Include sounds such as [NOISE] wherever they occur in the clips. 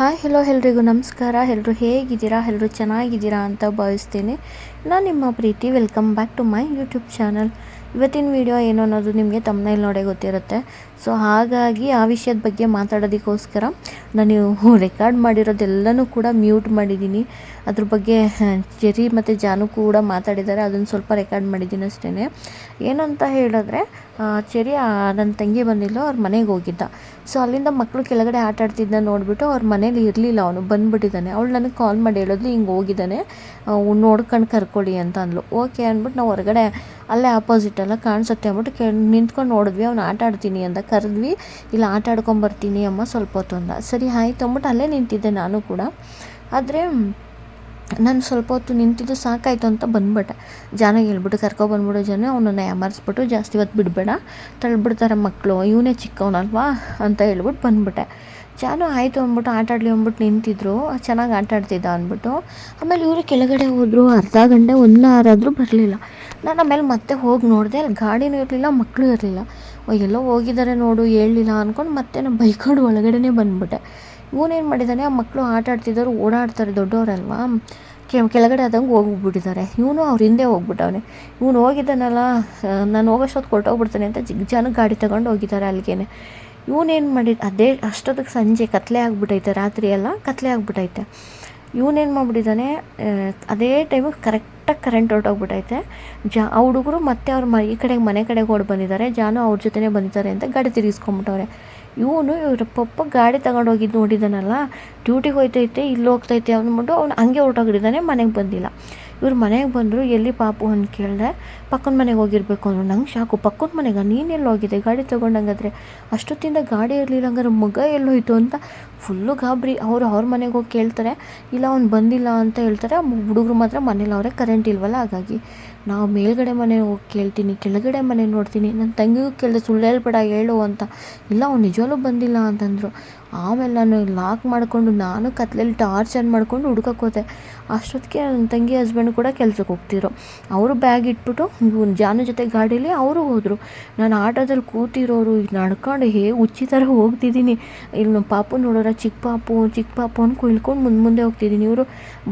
Hi hello ಎಲ್ರಿಗೂ ನಮಸ್ಕಾರ. ಎಲ್ಲರೂ ಹೇಗಿದ್ದೀರಾ? ಎಲ್ಲರೂ ಚೆನ್ನಾಗಿದ್ದೀರಾ ಅಂತ ಭಾವಿಸ್ತೀನಿ. ನಾನು ನಿಮ್ಮ ಪ್ರೀತಿ. Welcome back to my YouTube channel ಇವತ್ತಿನ ವಿಡಿಯೋ ಏನು ಅನ್ನೋದು ನಿಮಗೆ ತಮ್ಮನೇಲಿ ನೋಡೇ ಗೊತ್ತಿರುತ್ತೆ. ಸೊ ಹಾಗಾಗಿ ಆ ವಿಷಯದ ಬಗ್ಗೆ ಮಾತಾಡೋದಕ್ಕೋಸ್ಕರ ನಾನು [LAUGHS] ರೆಕಾರ್ಡ್ ಮಾಡಿರೋದೆಲ್ಲನೂ ಕೂಡ ಮ್ಯೂಟ್ ಮಾಡಿದ್ದೀನಿ. ಅದ್ರ ಬಗ್ಗೆ ಚೆರಿ ಮತ್ತು ಜಾನು ಕೂಡ ಮಾತಾಡಿದ್ದಾರೆ. ಅದನ್ನು ಸ್ವಲ್ಪ ರೆಕಾರ್ಡ್ ಮಾಡಿದ್ದೀನಿ ಅಷ್ಟೇ ಏನು ಅಂತ ಹೇಳಿದ್ರೆ ಚೆರಿ ನನ್ನ ತಂಗಿ ಬಂದಿಲ್ಲ ಅವ್ರ ಮನೆಗೆ ಹೋಗಿದ್ದ. ಸೊ ಅಲ್ಲಿಂದ ಮಕ್ಕಳು ಕೆಳಗಡೆ ಆಟ ಆಡ್ತಿದ್ದ ನೋಡಿಬಿಟ್ಟು ಅವ್ರ ಮನೇಲಿ ಇರಲಿಲ್ಲ ಅವನು, ಬಂದುಬಿಟ್ಟಿದ್ದಾನೆ. ಅವಳು ನನಗೆ ಕಾಲ್ ಮಾಡಿ ಹೇಳಿದ್ಲು, ಹಿಂಗೆ ಹೋಗಿದ್ದಾನೆ. ನೋಡ್ಕೊಂಡು ಕರ್ಕೊಳ್ಳಿ ಅಂತ ಅಂದ್ಲು. ಓಕೆ ಅಂದ್ಬಿಟ್ಟು ನಾವು ಹೊರಗಡೆ ಅಲ್ಲೇ ಆಪೋಸಿಟೆಲ್ಲ ಕಾಣಿಸುತ್ತೆ ಅಂದ್ಬಿಟ್ಟು ಕೇ, ನಿಂತ್ಕೊಂಡು ನೋಡಿದ್ವಿ. ಅವ್ನು ಆಟ ಆಡ್ತೀನಿ ಅಂತ ಕರೆದ್ವಿ. ಇಲ್ಲ, ಆಟ ಆಡ್ಕೊಂಬರ್ತೀನಿ ಅಮ್ಮ, ಸ್ವಲ್ಪ ಹೊತ್ತು ಅಂದ. ಸರಿ, ಆಯ್ತು ಅಂದ್ಬಿಟ್ಟು ಅಲ್ಲೇ ನಿಂತಿದ್ದೆ ನಾನು ಕೂಡ. ಆದರೆ ನಾನು ಸ್ವಲ್ಪ ಹೊತ್ತು ನಿಂತಿದ್ದು ಸಾಕಾಯಿತು ಅಂತ ಬಂದ್ಬಿಟ್ಟೆ. ಜಾನಾಗ ಹೇಳ್ಬಿಟ್ಟು ಕರ್ಕೊಬಂದ್ಬಿಡು ಜನ, ಅವನನ್ನು ಯಾಮಾರಿಸ್ಬಿಟ್ಟು ಜಾಸ್ತಿ ಹೊತ್ತು ಬಿಡಬೇಡ. ತಳ್ಳಿಬಿಡ್ತಾರೆ ಮಕ್ಕಳು ಇವನೇ ಚಿಕ್ಕವನಲ್ವಾ ಅಂತ ಹೇಳ್ಬಿಟ್ಟು ಬಂದ್ಬಿಟ್ಟೆ. ಜಾನು ಆಯಿತು ಅಂದ್ಬಿಟ್ಟು ಆಟಾಡಲಿ ಅಂದ್ಬಿಟ್ಟು ನಿಂತಿದ್ರು. ಚೆನ್ನಾಗಿ ಆಟಾಡ್ತಿದ್ದ ಅಂದ್ಬಿಟ್ಟು. ಆಮೇಲೆ ಇವರು ಕೆಳಗಡೆ ಹೋದರು, ಅರ್ಧ ಗಂಟೆ, ಒಂದು ಬರಲಿಲ್ಲ. ನಾನು ಆಮೇಲೆ ಮತ್ತೆ ಹೋಗಿ ನೋಡಿದೆ, ಅಲ್ಲಿ ಗಾಡಿನೂ ಇರಲಿಲ್ಲ ಮಕ್ಕಳು ಇರಲಿಲ್ಲ. ಎಲ್ಲೋ ಹೋಗಿದ್ದಾರೆ ನೋಡು, ಹೇಳಲಿಲ್ಲ ಅಂದ್ಕೊಂಡು ಮತ್ತೆ ನಾನು ಬೈಕೊಂಡು ಒಳಗಡೆನೇ ಬಂದ್ಬಿಟ್ಟೆ. ಇವನೇನು ಮಾಡಿದ್ದಾನೆ ಆ ಮಕ್ಕಳು ಆಟ ಆಡ್ತಿದ್ದವ್ರು, ಓಡಾಡ್ತಾರೆ, ದೊಡ್ಡವರಲ್ವಾ? ಕೆಳಗಡೆ ಆದಂಗೆ ಹೋಗ್ಬಿಟ್ಟಿದ್ದಾರೆ. ಇವನು ಅವ್ರ ಹಿಂದೆ ಹೋಗ್ಬಿಟ್ಟವನೆ. ಇವನು ಹೋಗಿದ್ದಾನಲ್ಲ ನಾನು ಹೋಗೋಷ್ಟೊತ್ತು ಕೊಟ್ಟೋಗ್ಬಿಡ್ತಾನೆ ಅಂತ ಜಿಗ್ಜಾನ ಗಾಡಿ ತಗೊಂಡು ಹೋಗಿದ್ದಾರೆ ಅಲ್ಲಿಗೇನೆ. ಇವನೇನು ಮಾಡಿದ, ಅದೇ ಅಷ್ಟೊತ್ತಿಗೆ ಸಂಜೆ ಕತ್ಲೆ ಆಗ್ಬಿಟ್ಟೈತೆ ರಾತ್ರಿ ಎಲ್ಲ ಕತ್ಲೆ ಆಗ್ಬಿಟ್ಟೈತೆ ಇವನೇನು ಮಾಡ್ಬಿಟ್ಟಿದ್ದಾನೆ ಅದೇ ಟೈಮಿಗೆ ಕರೆಕ್ಟಾಗಿ ಕರೆಂಟ್ ಹೊರಟೋಗ್ಬಿಟ್ಟೈತೆ ಜಾ, ಆ ಹುಡುಗರು ಮತ್ತೆ ಅವ್ರ ಮ, ಈ ಕಡೆಗೆ ಮನೆ ಕಡೆಗೆ ಓಡಿ ಬಂದಿದ್ದಾರೆ. ಜಾನು ಅವ್ರ ಜೊತೆನೇ ಬಂದಿದ್ದಾರೆ ಅಂತ ಗಾಡಿ ತಿರುಗಿಸ್ಕೊಂಬಿಟ್ಟವ್ರೆ. ಇವನು ಇವ್ರ ಪಪ್ಪ ಗಾಡಿ ತಗೊಂಡು ಹೋಗಿದ್ದು ನೋಡಿದ್ದಾನಲ್ಲ ಡ್ಯೂಟಿಗೆ ಹೋಯ್ತೈತೆ, ಇಲ್ಲಿ ಹೋಗ್ತೈತೆ ಅಂದ್ಬಿಟ್ಟು ಅವ್ನು ಹಂಗೆ ಹೊರಟೋಗಿದ್ದಾನೆ, ಮನೆಗೆ ಬಂದಿಲ್ಲ. ಇವ್ರು ಮನೆಗೆ ಬಂದರು, ಎಲ್ಲಿ ಪಾಪು ಅಂತ ಕೇಳಿದೆ, ಪಕ್ಕದ ಮನೆಗೆ ಹೋಗಿರ್ಬೇಕು ಅಂದ್ರು ನಂಗೆ ಶಾಕು. ಪಕ್ಕದ ಮನೆಗೆ ನೀನೆಲ್ಲಿ ಹೋಗಿದೆ ಗಾಡಿ ತೊಗೊಂಡಂಗಾದ್ರೆ? ಅಷ್ಟೊತ್ತಿಂದ ಗಾಡಿ ಇರಲಿಲ್ಲ ಹಂಗಾರೆ ಮಗ ಎಲ್ಲೋಯ್ತು ಅಂತ ಫುಲ್ಲು ಗಾಬರಿ. ಅವರು ಅವ್ರ ಮನೆಗೆ ಹೋಗಿ ಕೇಳ್ತಾರೆ, ಇಲ್ಲ ಅವ್ನು ಬಂದಿಲ್ಲ ಅಂತ ಹೇಳ್ತಾರೆ, ಹುಡುಗರು ಮಾತ್ರ ಮನೇಲಿ ಅವರೇ ಕರೆಂಟ್ ಇಲ್ವಲ್ಲ, ಹಾಗಾಗಿ ನಾವು ಮೇಲ್ಗಡೆ ಮನೆ ಹೋಗಿ ಕೇಳ್ತೀನಿ, ಕೆಳಗಡೆ ಮನೆ ನೋಡ್ತೀನಿ ನನ್ನ ತಂಗಿಗೂ ಕೇಳಿದೆ ಸುಳ್ಳು ಹೇಳ್ಬೇಡ, ಹೇಳು ಅಂತ. ಇಲ್ಲ, ಅವ್ನು ನಿಜವೂ ಬಂದಿಲ್ಲ ಅಂತಂದರು. ಆಮೇಲೆ ನಾನು ಲಾಕ್ ಮಾಡಿಕೊಂಡು ನಾನು ಕತ್ಲಲ್ಲಿ ಟಾರ್ಚ್ ಆನ್ ಮಾಡ್ಕೊಂಡು ಹುಡ್ಕಕ್ಕೆ ಹೋದೆ. ಅಷ್ಟೊತ್ತಿಗೆ ನನ್ನ ತಂಗಿ ಹಸ್ಬೆಂಡ್ ಕೂಡ ಕೆಲ್ಸಕ್ಕೆ ಹೋಗ್ತಿದ್ರು. ಅವರು ಬ್ಯಾಗ್ ಇಟ್ಬಿಟ್ಟು ಜಾನು ಜೊತೆ ಗಾಡೀಲಿ ಅವರು ಹೋದರು. ನಾನು ಆಟೋದಲ್ಲಿ ಕೂತಿರೋರು ನಡ್ಕೊಂಡು ಹೇ ಹುಚ್ಚಿ ಥರ ಹೋಗ್ತಿದ್ದೀನಿ. ಇಲ್ಲಿ ನಮ್ಮ ಪಾಪು ನೋಡೋರ ಚಿಕ್ಕ ಪಾಪು ಚಿಕ್ಕ ಪಾಪು ಅಂತ ಕುಯ್ಕೊಂಡು ಮುಂದೆ ಮುಂದೆ ಹೋಗ್ತಿದ್ದೀನಿ. ಇವರು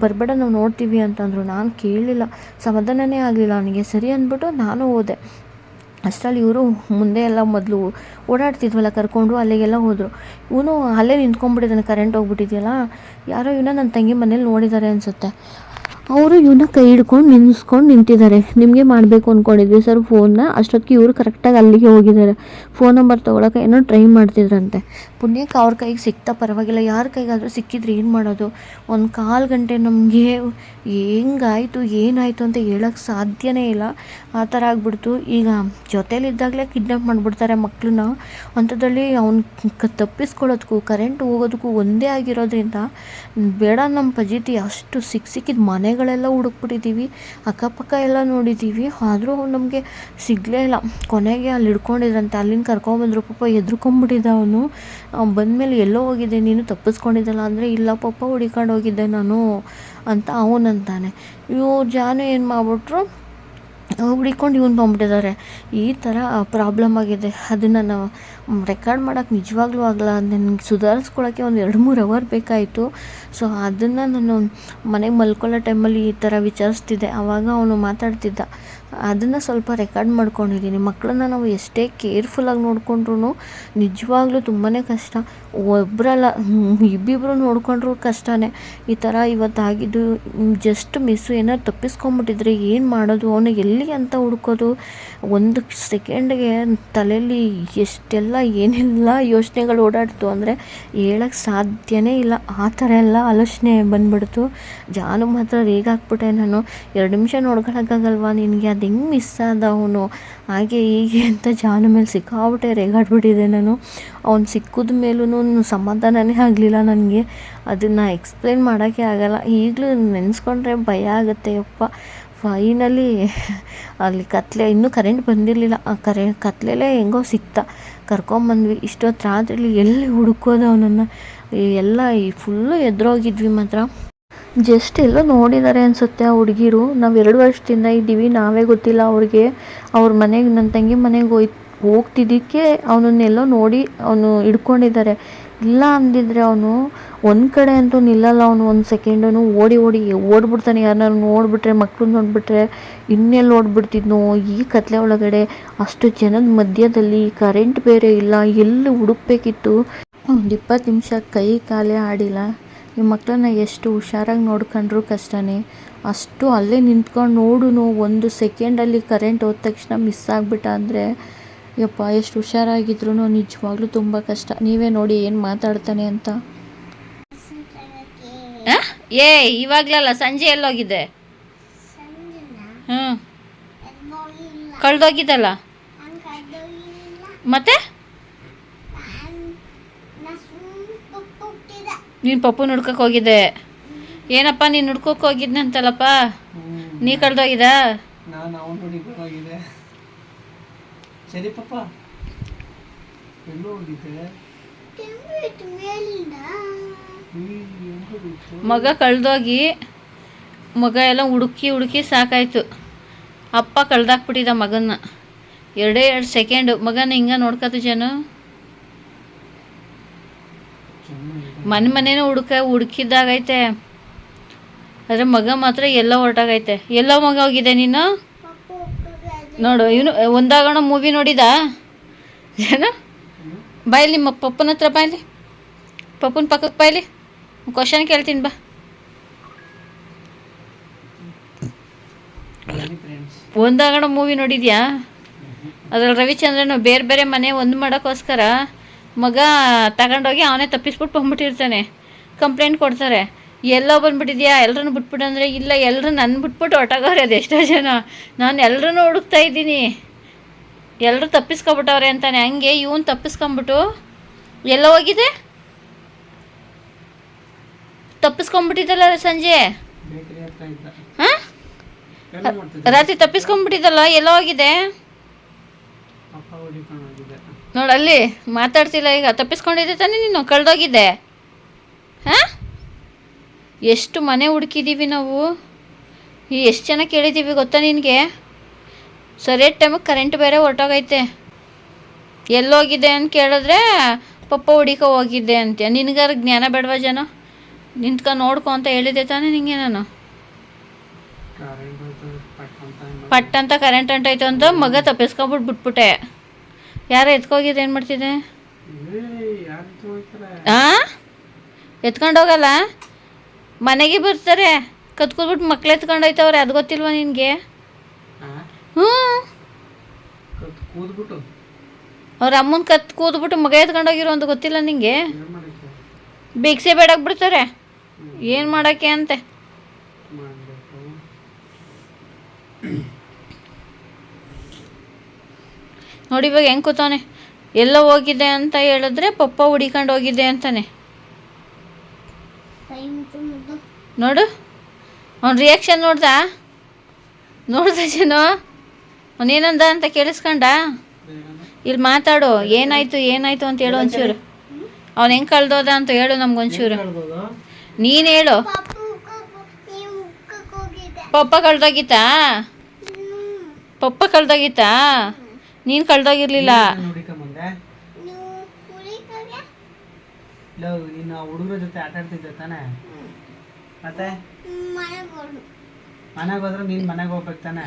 ಬರಬೇಡ, ನಾವು ನೋಡ್ತೀವಿ ಅಂತಂದರು. ನಾನು ಕೇಳಲಿಲ್ಲ ಸಮಾಧಾನನೇ ಆಗಲಿಲ್ಲ. ನನಗೆ ಸರಿ ಅಂದ್ಬಿಟ್ಟು ನಾನು ಹೋದೆ. ಅಷ್ಟರಲ್ಲಿ ಇವರು ಮುಂದೆ ಎಲ್ಲ ಮೊದಲು ಓಡಾಡ್ತಿದ್ವಲ್ಲ, ಕರ್ಕೊಂಡು ಅಲ್ಲಿಗೆಲ್ಲ ಹೋದರು. ಇವನು ಅಲ್ಲೇ ನಿಂತ್ಕೊಂಡ್ಬಿಟ್ಟಿದ್ದಾನೆ, ಕರೆಂಟ್ ಹೋಗ್ಬಿಟ್ಟಿದೆಯಲ್ಲ. ಯಾರೋ ಇವನ ನನ್ನ ತಂಗಿ ಮನೇಲಿ ನೋಡಿದ್ದಾರೆ ಅನಿಸುತ್ತೆ. ಅವರು ಇವನ್ನ ಕೈ ಹಿಡ್ಕೊಂಡು ನಿಲ್ಲಿಸ್ಕೊಂಡು ನಿಂತಿದ್ದಾರೆ. ನಿಮಗೆ ಮಾಡಬೇಕು ಅಂದ್ಕೊಂಡಿದ್ವಿ ಸರ್ ಫೋನ್ನ ಅಷ್ಟೊತ್ತಿಗೆ ಇವರು ಕರೆಕ್ಟಾಗಿ ಅಲ್ಲಿಗೆ ಹೋಗಿದ್ದಾರೆ. ಫೋನ್ ನಂಬರ್ ತೊಗೊಳಕ್ಕೆ ಏನೋ ಟ್ರೈ ಮಾಡ್ತಿದ್ರಂತೆ. ಪುಣ್ಯಕ್ಕೆ ಅವ್ರ ಕೈಗೆ ಸಿಕ್ತಾ ಪರವಾಗಿಲ್ಲ. ಯಾರ ಕೈಗಾದರೂ ಸಿಕ್ಕಿದ್ರೆ ಏನು ಮಾಡೋದು? ಒಂದು ಕಾಲು ಗಂಟೆ ನಮಗೆ ಹೆಂಗಾಯಿತು, ಏನಾಯಿತು ಅಂತ ಹೇಳೋಕ್ಕೆ ಸಾಧ್ಯನೇ ಇಲ್ಲ. ಆ ಥರ ಆಗಿಬಿಡ್ತು. ಈಗ ಜೊತೇಲಿದ್ದಾಗಲೇ ಕಿಡ್ನಾಪ್ ಮಾಡಿಬಿಡ್ತಾರೆ ಮಕ್ಕಳನ್ನ ಅಂಥದ್ರಲ್ಲಿ ಅವ್ನು ಕ ತಪ್ಪಿಸ್ಕೊಳ್ಳೋದಕ್ಕೂ ಕರೆಂಟ್ ಹೋಗೋದಕ್ಕೂ ಒಂದೇ ಆಗಿರೋದ್ರಿಂದ ಬೇಡ ನಮ್ಮ ಪಜಿತಿ. ಅಷ್ಟು ಸಿಕ್ಕ ಸಿಕ್ಕಿದ ಮನೆಗಳೆಲ್ಲ ಹುಡುಕ್ಬಿಟ್ಟಿದ್ದೀವಿ ಅಕ್ಕಪಕ್ಕ ಎಲ್ಲ ನೋಡಿದ್ದೀವಿ ಆದರೂ ನಮಗೆ ಸಿಗಲೇ ಇಲ್ಲ. ಕೊನೆಗೆ ಅಲ್ಲಿ ಹಿಡ್ಕೊಂಡಿದ್ರಂತೆ. ಅಲ್ಲಿಂದ ಕರ್ಕೊಂಬಂದ್ರು ಪಾಪ ಎದ್ರುಕೊಂಬಿಟ್ಟಿದ್ದ ಅವನು. ಬಂದಮೇಲೆ ಎಲ್ಲೋ ಹೋಗಿದ್ದೆ, ನೀನು ತಪ್ಪಿಸ್ಕೊಂಡಿದ್ದಲ್ಲ ಅಂದರೆ, ಇಲ್ಲ ಪಾಪ ಹುಡಿಕೊಂಡು ಹೋಗಿದ್ದೆ ನಾನು ಅಂತ ಅವನಂತಾನೆ ಇವು ಜಾನು ಏನು ಮಾಡ್ಬಿಟ್ರು ಹುಡಿಕೊಂಡು ಇವನು ಬಂದ್ಬಿಟ್ಟಿದ್ದಾರೆ ಈ ಥರ ಪ್ರಾಬ್ಲಮ್ ಆಗಿದೆ. ಅದನ್ನು ನಾನು ರೆಕಾರ್ಡ್ ಮಾಡೋಕ್ಕೆ ನಿಜವಾಗ್ಲೂ ಆಗಲ್ಲ ನನಗೆ ಸುಧಾರಿಸ್ಕೊಳ್ಳೋಕ್ಕೆ ಒಂದು ಎರಡು ಮೂರು ಅವರ್ ಬೇಕಾಯಿತು. ಸೊ ಅದನ್ನು ನಾನು ಮನೆಗೆ ಮಲ್ಕೊಳ್ಳೋ ಟೈಮಲ್ಲಿ ಈ ಥರ ವಿಚಾರಿಸ್ತಿದ್ದೆ. ಆವಾಗ ಅವನು ಮಾತಾಡ್ತಿದ್ದ. ಅದನ್ನು ಸ್ವಲ್ಪ ರೆಕಾರ್ಡ್ ಮಾಡ್ಕೊಂಡಿದ್ದೀನಿ ಮಕ್ಕಳನ್ನ ನಾವು ಎಷ್ಟೇ ಕೇರ್ಫುಲ್ಲಾಗಿ ನೋಡಿಕೊಂಡ್ರು ನಿಜವಾಗ್ಲೂ ತುಂಬಾ ಕಷ್ಟ. ಒಬ್ಬರಲ್ಲ ಇಬ್ಬಿಬ್ಬರು ನೋಡಿಕೊಂಡ್ರೂ ಕಷ್ಟನೇ. ಈ ಥರ ಇವತ್ತಾಗಿದ್ದು ಜಸ್ಟ್ ಮಿಸ್ಸು ಏನಾದ್ರು ತಪ್ಪಿಸ್ಕೊಂಬಿಟ್ಟಿದ್ರೆ ಏನು ಮಾಡೋದು? ಅವನು ಎಲ್ಲಿ ಅಂತ ಹುಡ್ಕೋದು? ಒಂದು ಸೆಕೆಂಡ್ಗೆ ತಲೆಯಲ್ಲಿ ಎಷ್ಟೆಲ್ಲ ಏನೆಲ್ಲ ಯೋಚನೆಗಳು ಓಡಾಡ್ತು ಅಂದರೆ ಹೇಳಕ್ಕೆ ಸಾಧ್ಯನೇ ಇಲ್ಲ. ಆ ಥರ ಎಲ್ಲ ಆಲೋಚನೆ ಬಂದ್ಬಿಡ್ತು. ಜಾನು ಮಾತ್ರ ರೇಗಾಕ್ಬಿಟ್ಟೆ ನಾನು. ಎರಡು ನಿಮಿಷ ನೋಡ್ಕೊಳಕ್ಕಾಗಲ್ವಾ ನಿನಗೆ? ಅದು ಹೆಂಗೆ ಮಿಸ್ ಆದ ಅವನು ಹಾಗೆ ಹೀಗೆ ಅಂತ ಜಾನ ಮೇಲೆ ಸಿಕ್ಕಾಬಿಟ್ಟೆ ರೇಗಾಡ್ಬಿಟ್ಟಿದ್ದೆ ನಾನು. ಅವ್ನು ಸಿಕ್ಕಿದ ಮೇಲೂ ಸಮಾಧಾನನೇ ಆಗಲಿಲ್ಲ ನನಗೆ. ಅದನ್ನು ಎಕ್ಸ್ಪ್ಲೇನ್ ಮಾಡೋಕ್ಕೆ ಆಗಲ್ಲ. ಈಗಲೂ ನೆನೆಸ್ಕೊಂಡ್ರೆ ಭಯ ಆಗುತ್ತೆ ಯಪ್ಪ. ಫೈನಲಿ ಅಲ್ಲಿ ಕತ್ಲೆ ಇನ್ನೂ ಕರೆಂಟ್ ಬಂದಿರಲಿಲ್ಲ. ಆ ಕರೆ ಕತ್ಲೆಲೇ ಹೆಂಗೋ ಸಿಕ್ತ. ಕರ್ಕೊಂಬಂದ್ವಿ ಇಷ್ಟೊತ್ತು ರಾತ್ರಿಲಿ ಎಲ್ಲಿ ಹುಡುಕೋದು ಅವನನ್ನು? ಎಲ್ಲ ಈ ಫುಲ್ಲು ಎದುರೋಗಿದ್ವಿ ಮಾತ್ರ. ಜಸ್ಟ್ ಎಲ್ಲೋ ನೋಡಿದ್ದಾರೆ ಅನಿಸುತ್ತೆ ಆ ಹುಡುಗಿರು. ನಾವು ಎರಡು ವರ್ಷದಿಂದ ಇದ್ದೀವಿ, ನಾವೇ ಗೊತ್ತಿಲ್ಲ ಅವ್ರಿಗೆ. ಅವ್ರ ಮನೆಗೆ ನನ್ನ ತಂಗಿ ಮನೆಗೆ ಹೋಯ್, ಹೋಗ್ತಿದ್ದಕ್ಕೆ ಅವನನ್ನೆಲ್ಲೋ ನೋಡಿ ಅವನು ಹಿಡ್ಕೊಂಡಿದ್ದಾರೆ ಇಲ್ಲ ಅಂದಿದ್ರೆ ಅವನು ಒಂದು ಕಡೆ ಅಂತೂ ನಿಲ್ಲಲ್ಲ ಅವನು, ಒಂದು ಸೆಕೆಂಡನು ಓಡಿ ಓಡಿ ಓಡ್ಬಿಡ್ತಾನೆ. ಯಾರನ್ನಾರು ನೋಡಿಬಿಟ್ರೆ, ಮಕ್ಳು ನೋಡಿಬಿಟ್ರೆ ಇನ್ನೆಲ್ಲಿ ಓಡ್ಬಿಡ್ತಿದ್ನೋ ಈ ಕತ್ಲೆ ಒಳಗಡೆ. ಅಷ್ಟು ಜನದ ಮಧ್ಯದಲ್ಲಿ ಕರೆಂಟ್ ಬೇರೆ ಇಲ್ಲ, ಎಲ್ಲಿ ಹುಡುಕ್ಬೇಕಿತ್ತು? ಒಂದು ಇಪ್ಪತ್ತು ನಿಮಿಷ ಕೈ, ಕಾಲೇ ಆಡಿಲ್ಲ. ನಿಮ್ಮ ಮಕ್ಕಳನ್ನ ಎಷ್ಟು ಹುಷಾರಾಗಿ ನೋಡ್ಕೊಂಡ್ರು ಕಷ್ಟನೇ. ಅಷ್ಟು ಅಲ್ಲೇ ನಿಂತ್ಕೊಂಡು ನೋಡುನು, ಒಂದು ಸೆಕೆಂಡಲ್ಲಿ ಕರೆಂಟ್ ಹೋದ ತಕ್ಷಣ ಮಿಸ್ ಆಗಿಬಿಟ್ಟ ಅಂದರೆ, ಯಪ್ಪ, ಎಷ್ಟು ಹುಷಾರಾಗಿದ್ರು ನಿಜವಾಗ್ಲೂ ತುಂಬ ಕಷ್ಟ. ನೀವೇ ನೋಡಿ ಏನು ಮಾತಾಡ್ತಾನೆ ಅಂತ. ಏ, ಇವಾಗ್ಲಲ್ಲ, ಸಂಜೆ ಎಲ್ಲೋಗಿದೆ? ಹ್ಞೂ ಕಳ್ದೋಗಿದ್ದಲ್ಲ? ಮತ್ತೆ? ನೀನು ಪಪ್ಪು ಹುಡ್ಕಕ್ಕೆ ಹೋಗಿದ್ದೆ ಏನಪ್ಪ ನೀನು ಹೋಗಿದ್ನ ಅಂತಲ್ಲಪ್ಪ? ನೀ ಕಳ್ದೋಗಿದ ನಾನು ಅವನು ನೋಡಿ ಹೋಗಿದೆ ಸರಿ ಪಪ್ಪ. ಎಲ್ಲೋ ಹೋಗಿದ್ದೆ ಮಗ ಕಳ್ದೋಗಿ ಮಗ ಎಲ್ಲ ಹುಡುಕಿ ಹುಡುಕಿ ಸಾಕಾಯ್ತು. ಅಪ್ಪ ಕಳ್ದಾಕ್ಬಿಟ್ಟಿದ್ದ ಮಗನ್ನ. ಎರಡೇ ಎರಡು ಸೆಕೆಂಡು ಮಗನ ಹಿಂಗೆ ನೋಡ್ಕತ್ತು ಜನ ಮನೆ ಮನೇನೂ ಹುಡುಕ ಹುಡುಕಿದ್ದಾಗೈತೆ ಆದರೆ ಮಗ ಮಾತ್ರ ಎಲ್ಲ ಹೊರಟಾಗೈತೆ ಎಲ್ಲ ಮಗ ಹೋಗಿದೆ ನೀನು? ನೋಡು, ಇವನು, ಒಂದಾಗೋಣ ಮೂವಿ ನೋಡಿದ? ಏನು? ಬಾಯ್ ನಿಮ್ಮ ಪಪ್ಪನ ಹತ್ರ ಬಾಯಲ್ಲಿ ಪಪ್ಪನ ಪಕ್ಕಕ್ಕೆ ಬಾಯ್ಲಿ. ಕ್ವಶನ್ ಕೇಳ್ತೀನಿ ಬಾ. ಒಂದಾಗಣ ಮೂವಿ ನೋಡಿದ್ಯಾ? ಅದ್ರಲ್ಲಿ ರವಿಚಂದ್ರನ್ ಬೇರೆ ಬೇರೆ ಮನೆ ಒಂದು ಮಾಡೋಕ್ಕೋಸ್ಕರ ಮಗ ತಗೊಂಡೋಗಿ ಅವನೇ ತಪ್ಪಿಸ್ಬಿಟ್ಟು ಬಂದ್ಬಿಟ್ಟಿರ್ತಾನೆ. ಕಂಪ್ಲೇಂಟ್ ಕೊಡ್ತಾರೆ. ಎಲ್ಲೋ ಬಂದ್ಬಿಟ್ಟಿದ್ಯಾ? ಎಲ್ಲರನ್ನು ಬಿಟ್ಬಿಟ್ಟು ಅಂದರೆ ಇಲ್ಲ ಎಲ್ಲರೂ ನನ್ನ ಬಿಟ್ಬಿಟ್ಟು ಹೊರಟಾಗವ್ರೆ ಅದೆಷ್ಟೋ ಜನ. ನಾನು ಎಲ್ಲರನ್ನೂ ಹುಡುಕ್ತಾ ಇದ್ದೀನಿ. ಎಲ್ಲರೂ ತಪ್ಪಿಸ್ಕೊಬಿಟ್ಟವ್ರೆ ಅಂತಾನೆ. ಹಂಗೆ ಇವನು ತಪ್ಪಿಸ್ಕೊಂಬಿಟ್ಟು ಎಲ್ಲ ಹೋಗಿದೆ? ತಪ್ಪಿಸ್ಕೊಂಬಿಟ್ಟಿದ್ದಲ್ಲ ಸಂಜೆ? ಹಾಂ? ರಾತ್ರಿ ತಪ್ಪಿಸ್ಕೊಂಬಿಟ್ಟಿದ್ದಲ್ಲ ಎಲ್ಲ ಹೋಗಿದೆ? ನೋಡು ಅಲ್ಲಿ ಮಾತಾಡ್ತಿಲ್ಲ ಈಗ ತಪ್ಪಿಸ್ಕೊಂಡಿದ್ದೆ ತಾನೇ ನೀನು ಕಳೆದೋಗಿದ್ದೆ ಹಾಂ? ಎಷ್ಟು ಮನೆ ಹುಡುಕಿದ್ದೀವಿ ನಾವು? ಈ ಎಷ್ಟು ಜನ ಕೇಳಿದ್ದೀವಿ ಗೊತ್ತಾ ನಿನಗೆ? ಸರಿಯಾದ ಟೈಮಿಗೆ ಕರೆಂಟ್ ಬೇರೆ ಹೊರಟೋಗೈತೆ. ಎಲ್ಲೋಗಿದೆ ಅಂತ ಕೇಳಿದ್ರೆ ಪಪ್ಪ ಹುಡಿಕ ಹೋಗಿದ್ದೆ ಅಂತ್ಯ ನಿನಗಾರ ಜ್ಞಾನ ಬೇಡವ ಜನ? ನಿಂತ್ಕ ನೋಡ್ಕೊ ಅಂತ ಹೇಳಿದ್ದೆ ತಾನೇ ನಿಂಗೆ ನಾನು. ಕರೆಂಟ್ ಪಟ್ ಅಂತ ಪಟ್ ಅಂತ ಕರೆಂಟ್ ಅಂಟಾಯ್ತು ಅಂತ ಮಗ ತಪ್ಪಿಸ್ಕೊಂಬಿಟ್ಟು ಬಿಟ್ಬಿಟ್ಟೆ. ಯಾರೋ ಎತ್ಕೋಗಿದ್ದು ಏನು ಮಾಡ್ತಿದ್ದೆ? ಹಾಂ ಎತ್ಕೊಂಡು ಹೋಗಲ್ಲ ಮನೆಗೆ ಬರ್ತಾರೆ. ಕತ್ಕೊಬಿಟ್ಟು ಮಕ್ಳು ಎತ್ಕೊಂಡು ಹೋಯ್ತವ್ರೆ ಅದು ಗೊತ್ತಿಲ್ವಾ ನಿನಗೆ? ಹ್ಞೂ. ಅವ್ರ ಅಮ್ಮನ ಕತ್ ಕೂದ್ಬಿಟ್ಟು ಮಗ ಎತ್ಕೊಂಡೋಗಿರೋ ಅಂತ ಗೊತ್ತಿಲ್ಲ ನಿಂಗೆ? ಏನು ಮಾಡಕ್ಕೆ? ಭಿಕ್ಷೆ ಬೇಡಕ್ಕೆ ಬಿಡ್ತಾರೆ. ಏನು ಮಾಡೋಕ್ಕೆ ಅಂತೆ ಮಾಡಬೇಕು ನೋಡಿ ಇವಾಗ ಹೆಂಗೆ ಕೂತವನೆ? ಎಲ್ಲ ಹೋಗಿದೆ ಅಂತ ಹೇಳಿದ್ರೆ ಪಪ್ಪ ಹುಡಿಕೊಂಡು ಹೋಗಿದ್ದೆ ಅಂತಾನೆ. ನೋಡು. ಅವ್ನ ರಿಯಾಕ್ಷನ್ ನೋಡ್ದ? ನೋಡ್ದ ಜನ? ಅವನೇನಂದ ಅಂತ ಕೇಳಿಸ್ಕೊಂಡ? ಇಲ್ಲಿ ಮಾತಾಡು. ಏನಾಯ್ತು ಏನಾಯ್ತು ಅಂತ ಹೇಳು ಒಂಚೂರು. ಅವ್ನು ಹೆಂಗೆ ಕಳ್ದೋದ ಅಂತ ಹೇಳು ನಮ್ಗೆ ಒಂಚೂರು. ನೀನು ಹೇಳು. ಪಪ್ಪ ಕಳ್ದೋಗಿತ್ತಾ? ಪಪ್ಪ ಕಳ್ದೋಗಿತ್ತಾ? ನೀನು ಕಳ್ದೋಗಿರ್ಲಿಲ್ಲ. ಹುಡುಗರ ಜೊತೆ ಆಟ ಆಡ್ತಿದ್ದೆ ತಾನೆ? ಮತ್ತೆ? ಮನೆಗೆ ಹೋದ್ರೆ ನೀನು ಮನೆಗೆ ಹೋಗ್ಬೇಕು ತಾನೆ?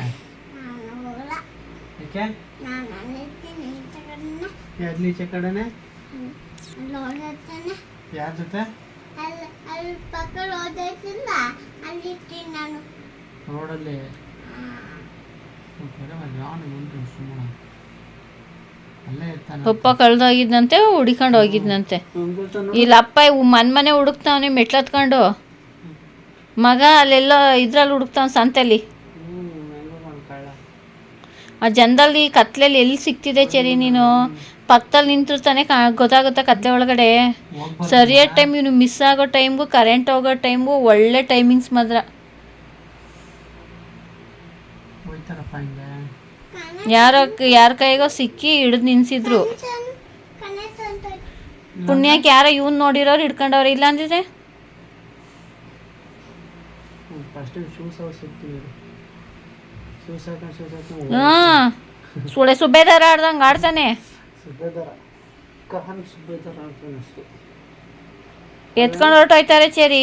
ಕಡೆನೆ? ಯಾರ ಜೊತೆ? ರೋಡಲ್ಲಿ. ಸುಮ್ಮನೆ ಪಪ್ಪ ಕಳ್ದೋಗಿದ್ನಂತೆ ಹುಡಿಕೊಂಡು ಹೋಗಿದ್ನಂತೆ? ಇಲ್ಲ ಅಪ್ಪ ಮನ್ ಮನೆ ಹುಡುಕ್ತಾವನೆ ಮೆಟ್ಲತ್ಕೊಂಡು. ಮಗ ಅಲ್ಲೆಲ್ಲೋ ಇದ್ರಲ್ಲಿ ಹುಡುಕ್ತಾವ ಸಂತೆಲಿ. ಆ ಜನದಲ್ಲಿ ಕತ್ಲೆಲಿ ಎಲ್ಲಿ ಸಿಕ್ತಿದೆ ಚರಿ ನೀನು? ಪಕ್ಕದಲ್ಲಿ ನಿಂತಿರ್ತಾನೆ ಕಾ ಗೊತ್ತಾಗುತ್ತಾ ಕತ್ಲೆ ಒಳಗಡೆ. ಸರಿಯಾದ ಟೈಮ್ ಇವನು ಮಿಸ್ ಆಗೋ ಟೈಮ್ಗೂ ಕರೆಂಟ್ ಹೋಗೋ ಟೈಮ್ಗೂ ಒಳ್ಳೆ ಟೈಮಿಂಗ್ಸ್ ಮಾತ್ರ. ಹೋಯ್ತಾರಪ್ಪ ಹಿಂಗೆ. ಯಾರೋ ಯಾರ ಕೈಗೋ ಸಿಕ್ಕಿ ಹಿಡಿದು ನಿನ್ಸಿದ್ರು ಪುಣ್ಯಕ್ಕೆ ಯಾರ ಇವನ್ ನೋಡಿರೋರು ಹಿಡ್ಕೊಂಡವ್ರ ಇಲ್ಲ ಅಂದಿದ್ರೆ? ಹಾಂ ಸುಳೆ ಸುಬೇದಾರ ಆಡ್ದಂಗೆ ಆಡ್ತಾನೆ. ಎತ್ಕೊಂಡು ಹೊರಟೋಯ್ತಾರೆ ಚೇರಿ.